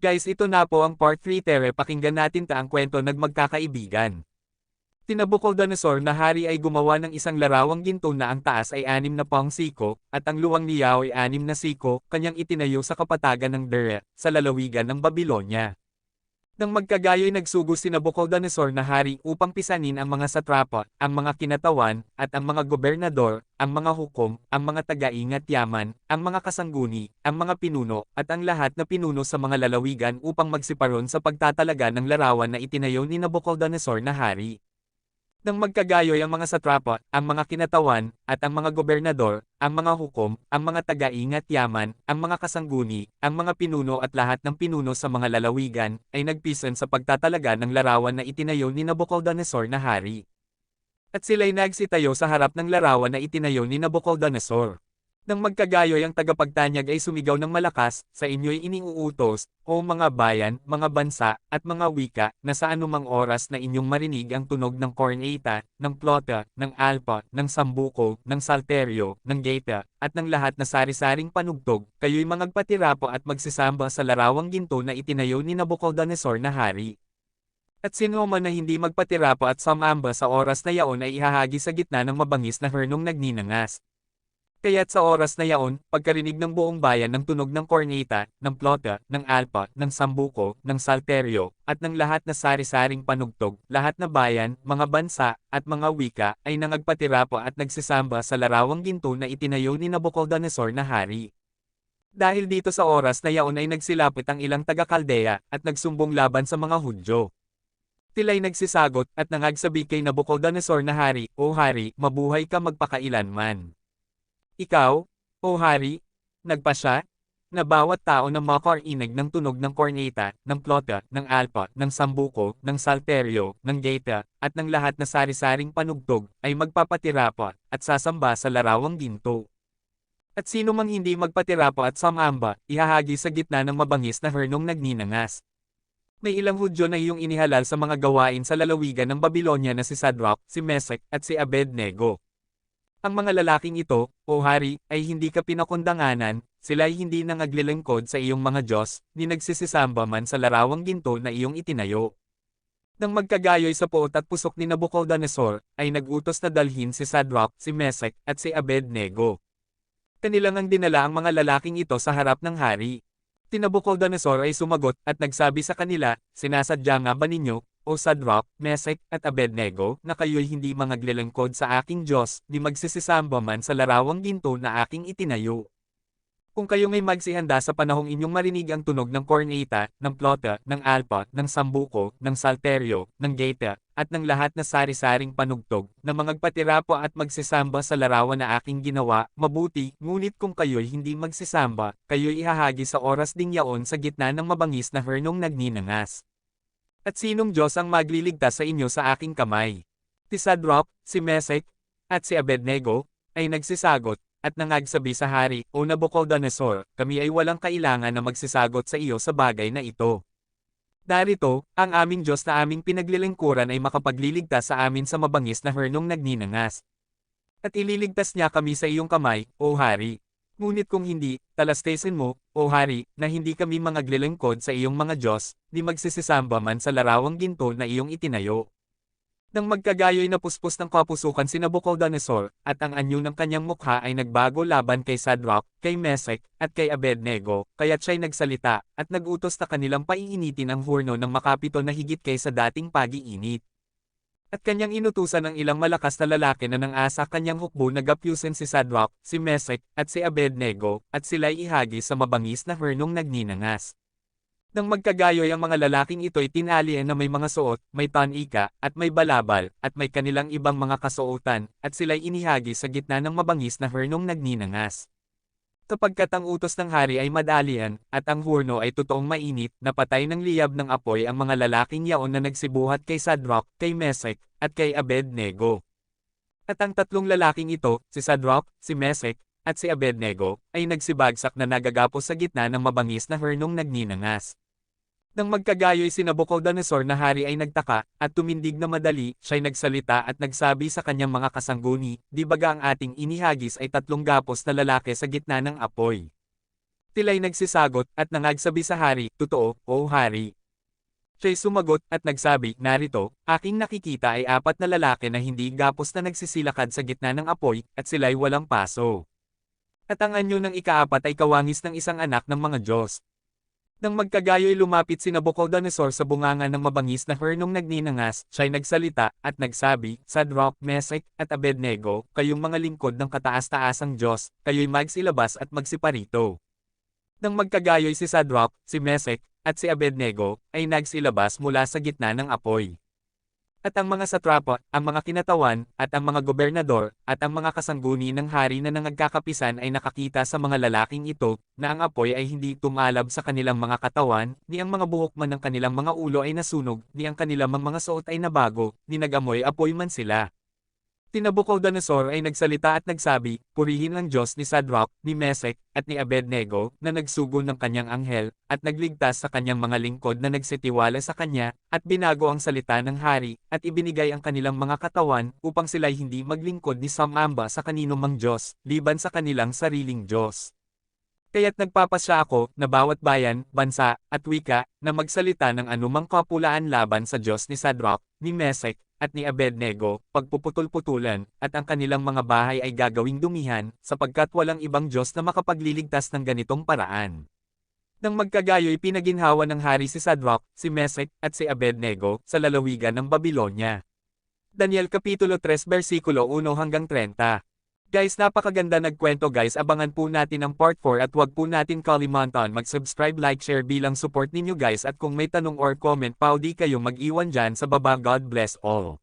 Guys ito na po ang part 3 tere pakinggan natin ta ang kwento nagmagkakaibigan. Tinabucodonosor na hari ay gumawa ng isang larawang ginto na ang taas ay anim na pang siko, at ang luwang niyaw ay anim na siko, kanyang itinayo sa kapatagan ng Dere, sa lalawigan ng Babylonia. Nang magkagayo'y nagsugo si Nabucodonosor na hari upang pisanin ang mga satrapa, ang mga kinatawan, at ang mga gobernador, ang mga hukom, ang mga taga-ingat yaman, ang mga kasangguni, ang mga pinuno, at ang lahat na pinuno sa mga lalawigan upang magsiparon sa pagtatalaga ng larawan na itinayo ni Nabucodonosor na hari. Nang magkagayoy ang mga satrapa, ang mga kinatawan, at ang mga gobernador, ang mga hukom, ang mga taga-ingat yaman, ang mga kasangguni, ang mga pinuno at lahat ng pinuno sa mga lalawigan, ay nagpisan sa pagtatalaga ng larawan na itinayo ni Nabucodonosor na hari. At sila'y nagsitayo sa harap ng larawan na itinayo ni Nabucodonosor. Nang magkagayoy ang tagapagtanyag ay sumigaw ng malakas, sa inyo'y iniuutos, o mga bayan, mga bansa, at mga wika, na sa anumang oras na inyong marinig ang tunog ng corneta, ng plota, ng alpa, ng sambuko, ng salterio, ng gaita, at ng lahat na sari-saring panugtog, kayo'y mangagpatirapo at magsisamba sa larawang ginto na itinayo ni Nabucodonosor na hari. At sino man na hindi magpatirapo at samamba sa oras na yaon ay ihahagi sa gitna ng mabangis na hernong nagninangas. Kaya't sa oras na yaon, pagkarinig ng buong bayan ng tunog ng korneta, ng plota, ng alpa, ng sambuko, ng salterio, at ng lahat na sari-saring panugtog, lahat na bayan, mga bansa, at mga wika, ay nangagpatirapo at nagsisamba sa larawang ginto na itinayo ni Nabucodonosor na hari. Dahil dito sa oras na yaon ay nagsilapit ang ilang taga-Kaldea, at nagsumbong laban sa mga Hudyo. Tila'y nagsisagot, at nangagsabi kay Nabucodonosor na hari, O hari, mabuhay ka magpakailanman. Ikaw, o hari, nagpasya, na bawat tao na makarinig ng tunog ng korneta, ng plota, ng alpa, ng sambuko, ng salterio, ng gaita, at ng lahat na sari-saring panugtog, ay magpapatirapa, at sasamba sa larawang ginto. At sino mang hindi magpatirapa at samamba, ihahagi sa gitna ng mabangis na hernong nagninangas. May ilang Hudyo na iyong inihalal sa mga gawain sa lalawigan ng Babylonia na si Sadrach, si Mesek, at si Abednego. Ang mga lalaking ito, o hari, ay hindi ka pinakundanganan, sila ay hindi nangaglilingkod sa iyong mga Diyos, ni nagsisisamba man sa larawang ginto na iyong itinayo. Nang magkagayoy sa puot at pusok ni Nabucodonosor, ay nagutos na dalhin si Sadrach, si Mesek, at si Abednego. Kanilang ang dinala ang mga lalaking ito sa harap ng hari. Tinabucodonosor ay sumagot at nagsabi sa kanila, Sinasadya nga ba ninyo, o Sadrach, Mesek, at Abednego, na kayo'y hindi mangaglilingkod sa aking Diyos, di magsisisamba man sa larawang ginto na aking itinayo. Kung kayo may magsihanda sa panahong inyong marinig ang tunog ng korneta, ng plota, ng alpa, ng sambuko, ng salterio, ng gaita, at ng lahat na sari-saring panugtog, na mangagpatirapo at magsisamba sa larawan na aking ginawa, mabuti, ngunit kung kayo'y hindi magsisamba, kayo'y ihahagi sa oras ding yaon sa gitna ng mabangis na hernong nagninangas. At sinong Diyos ang magliligtas sa inyo sa aking kamay? Si Sadrach, si Mesek, at si Abednego, ay nagsisagot, at nangagsabi sa hari, O Nabucodonosor, kami ay walang kailangan na magsisagot sa iyo sa bagay na ito. Darito, ang aming Diyos na aming pinaglilingkuran ay makapagliligtas sa amin sa mabangis na hernong nagninangas. At ililigtas niya kami sa iyong kamay, O Hari. Ngunit kung hindi, talastesin mo, o hari, na hindi kami mangaglilingkod sa iyong mga Diyos, di magsisisamba man sa larawang ginto na iyong itinayo. Nang magkagayoy na puspos ng kapusukan si Nabucodonosor, at ang anyo ng kanyang mukha ay nagbago laban kay Sadrach, kay Mesek, at kay Abednego, kaya't siya'y nagsalita, at nagutos na kanilang paiinitin ang hurno ng makapito na higit kaysa dating pag-iinit. At kanyang inutusan ng ilang malakas na lalaki na nang asa kanyang hukbo na gapyusin si Sadrach, si Mesek, at si Abednego, at sila'y ihagi sa mabangis na hernong nagninangas. Nang magkagayoy ang mga lalaking ito'y tinalian na may mga suot, may tanika, at may balabal, at may kanilang ibang mga kasuotan, at sila'y inihagi sa gitna ng mabangis na hernong nagninangas. Kapagkat ang utos ng hari ay madalian, at ang hurno ay totoong mainit, napatay ng liyab ng apoy ang mga lalaking yaon na nagsibuhat kay Sadrach, kay Mesek, at kay Abednego. At ang tatlong lalaking ito, si Sadrach, si Mesek, at si Abednego, ay nagsibagsak na nagagapos sa gitna ng mabangis na hernong nagninangas. Nang magkagayoy si Nabucodonosor na hari ay nagtaka, at tumindig na madali, siya'y nagsalita at nagsabi sa kanyang mga kasangguni, di baga ang ating inihagis ay tatlong gapos na lalaki sa gitna ng apoy. Tila'y nagsisagot at nangagsabi sa hari, Totoo, o hari. Siya'y sumagot at nagsabi, Narito, aking nakikita ay apat na lalaki na hindi gapos na nagsisilakad sa gitna ng apoy, at sila'y walang paso. At ang anyo ng ikaapat ay kawangis ng isang anak ng mga Diyos. Nang magkagayo'y lumapit si Nabucodonosor sa bunganga ng mabangis na hernong nagninangas, siya'y nagsalita, at nagsabi, Sadrock, Mesek, at Abednego, kayong mga lingkod ng kataas-taasang Diyos, kayo'y magsilabas at magsiparito. Nang magkagayo'y si Sadrock, si Mesek, at si Abednego, ay nagsilabas mula sa gitna ng apoy. At ang mga satrapa, ang mga kinatawan, at ang mga gobernador, at ang mga kasangguni ng hari na nangagkakapisan ay nakakita sa mga lalaking ito, na ang apoy ay hindi tumalab sa kanilang mga katawan, ni ang mga buhok man ng kanilang mga ulo ay nasunog, ni ang kanilang mga suot ay nabago, ni nagamoy apoy man sila. Tinabucodonosor ay nagsalita at nagsabi, Purihin ang Diyos ni Sadrock, ni Mesek, at ni Abednego, na nagsugo ng kanyang anghel, at nagligtas sa kanyang mga lingkod na nagsitiwala sa kanya, at binago ang salita ng hari, at ibinigay ang kanilang mga katawan, upang sila'y hindi maglingkod ni Samamba sa kanino mang Diyos, liban sa kanilang sariling Diyos. Kaya't nagpapasya ako, na bawat bayan, bansa, at wika, na magsalita ng anumang kapulaan laban sa Diyos ni Sadrock, ni Mesek, at ni Abednego, pagpuputol-putulan, at ang kanilang mga bahay ay gagawing dumihan, sapagkat walang ibang Diyos na makapagliligtas ng ganitong paraan. Nang magkagayo'y pinaginhawa ng hari si Sadrock, si Mesek, at si Abednego, sa lalawigan ng Babylonia. Daniel Kapitulo 3 versikulo 1 hanggang 30 Guys napakaganda nagkwento guys abangan po natin ang part 4 at wag po natin kalimantan mag-subscribe like share bilang support ninyo guys at kung may tanong or comment pa di kayo mag-iwan dyan sa baba God bless all.